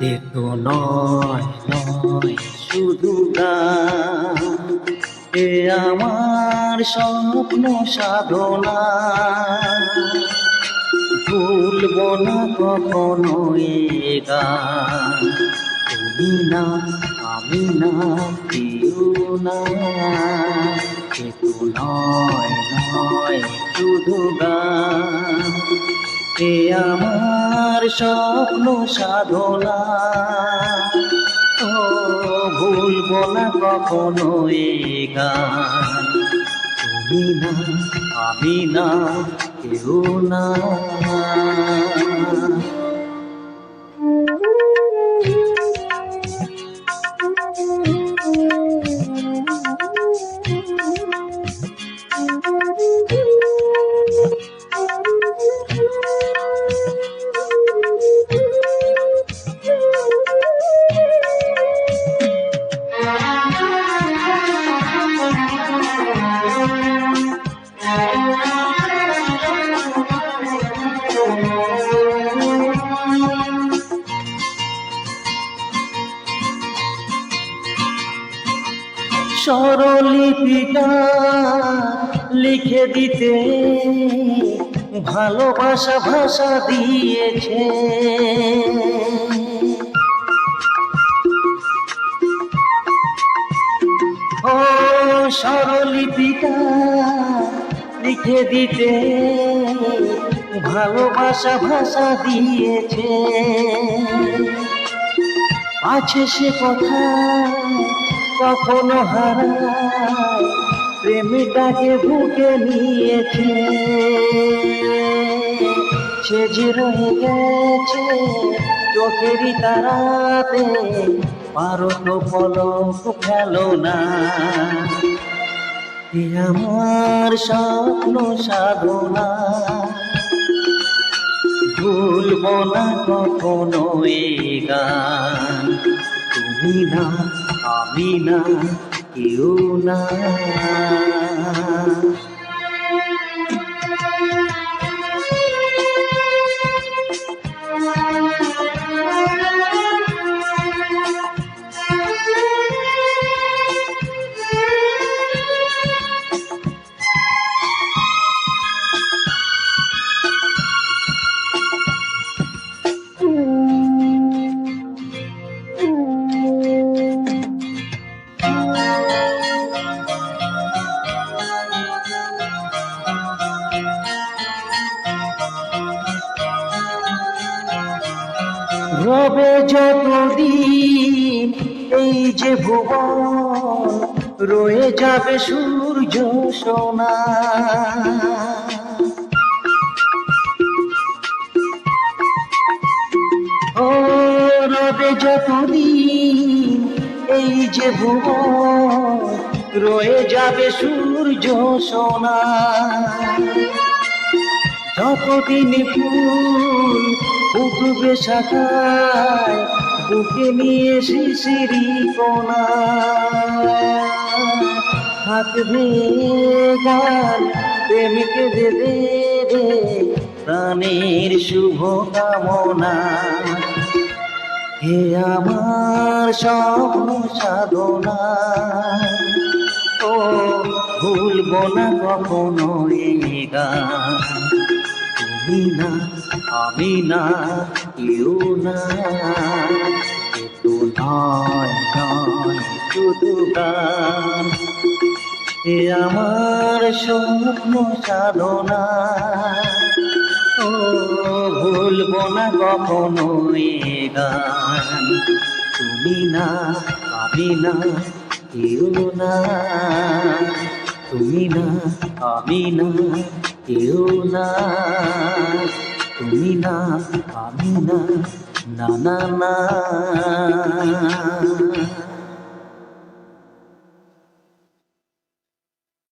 এ নয় নয় শুধু গান এ আমার স্বপ্ন সাধনা। ভুলব না কখনো এ তুমি না, আমি না, কেউ না। এ নয় নয় শুধু গান। এ আমার স্বপ্ন সাধনা। ও ভুলব না কখনো তুমি না আমি না কেউ না। স্বরলিপিটা লিখে দিতে ভালোবাসা ভাষা দিয়েছে। ও স্বরলিপিটা লিখে দিতে ভালোবাসা ভাষা দিয়েছে। আছে সে কথা কখনো হারায়। প্রেমিকাকে বুকে নিয়েছে। সে যে রয়ে গেছে চোখেরই তারাতে পারো তো পলক ফেলো না। আমার স্বপ্ন সাধনা। ভুলব না কখনো এ গান। তুমি না আমি না কেউ না। রবে যতদিন এই যে ভুবন, রয়ে যাবে সূর্য সোনা। ও রবে যতদিন এই যে ভুবন, রয়ে যাবে সূর্য সোনা। যতদিন ফুল উঠবে শাখায়, বুকে নিয়ে শিশিরি কোনা থাকবে গান, প্রেমিকে যে দেবে প্রাণের শুভ কামনা। হে আমার স্বপ্ন সাধনা। ও ভুলব না কখনো গান। তুমি না আমি না কেউ না একটু নয় নয়, শুধু গান। এ আমার স্বপ্ন সাধনা ও ভুলব না কখনো এ গান। তুমি না, আমি না না। তুমি না, আমি না কেউ না তুমি না আমি না না না না।